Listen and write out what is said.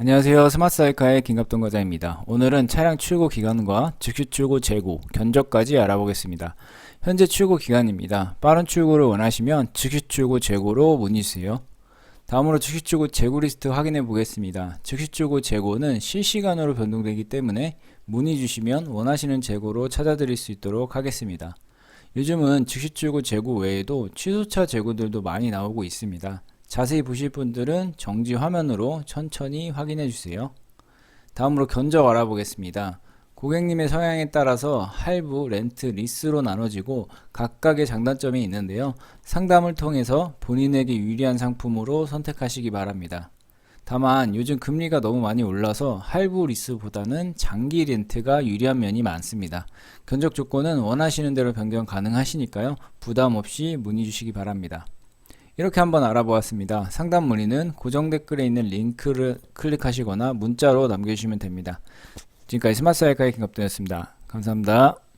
안녕하세요. 스마트사이카의 김갑동 과장입니다. 오늘은 차량 출고 기간과 즉시 출고 재고, 견적까지 알아보겠습니다. 현재 출고 기간입니다. 빠른 출고를 원하시면 즉시 출고 재고로 문의 주세요. 다음으로 즉시 출고 재고 리스트 확인해 보겠습니다. 즉시 출고 재고는 실시간으로 변동되기 때문에 문의 주시면 원하시는 재고로 찾아드릴 수 있도록 하겠습니다. 요즘은 즉시 출고 재고 외에도 취소차 재고들도 많이 나오고 있습니다. 자세히 보실 분들은 정지 화면으로 천천히 확인해 주세요. 다음으로 견적 알아보겠습니다. 고객님의 성향에 따라서 할부, 렌트, 리스로 나눠지고 각각의 장단점이 있는데요. 상담을 통해서 본인에게 유리한 상품으로 선택하시기 바랍니다. 다만 요즘 금리가 너무 많이 올라서 할부 리스보다는 장기 렌트가 유리한 면이 많습니다. 견적 조건은 원하시는 대로 변경 가능하시니까요. 부담 없이 문의 주시기 바랍니다. 이렇게 한번 알아보았습니다. 상담 문의는 고정 댓글에 있는 링크를 클릭하시거나 문자로 남겨주시면 됩니다. 지금까지 스마트 사이카의 김갑도였습니다. 감사합니다.